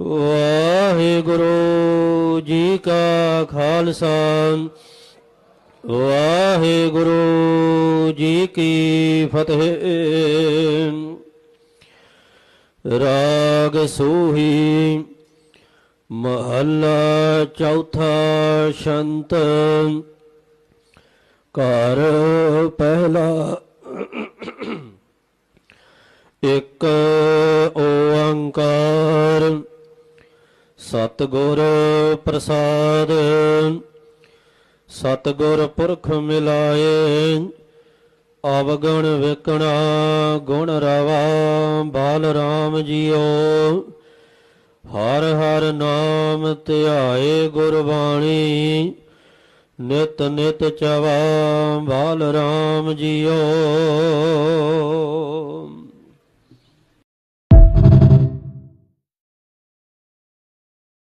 ਵਾਹਿਗੁਰੂ ਜੀ ਕਾ ਖਾਲਸਾ, ਵਾਹਿਗੁਰੂ ਜੀ ਕੀ ਫਤਿਹ। ਰਾਗ ਸੂਹੀ, ਮਹੱਲਾ ਚੌਥਾ ਸ਼ੰਤ। ਘਰ ਪਹਿਲਾ, ਇੱਕ ਓੰਕਾਰ ਸਤਿਗੁਰ ਪ੍ਰਸਾਦ। ਸਤਿਗੁਰ ਪੁਰਖ ਮਿਲਾਏ, ਅਵਗਣ ਵਿਕਣਾ ਗੁਣ ਰਵਾ, ਬਾਲ ਰਾਮ ਜੀਓ। ਹਰ ਹਰ ਨਾਮ ਧਿਆਏ ਗੁਰਬਾਣੀ, ਨਿਤ ਨਿਤ ਚਵਾ, ਬਾਲ ਰਾਮ ਜੀਓ।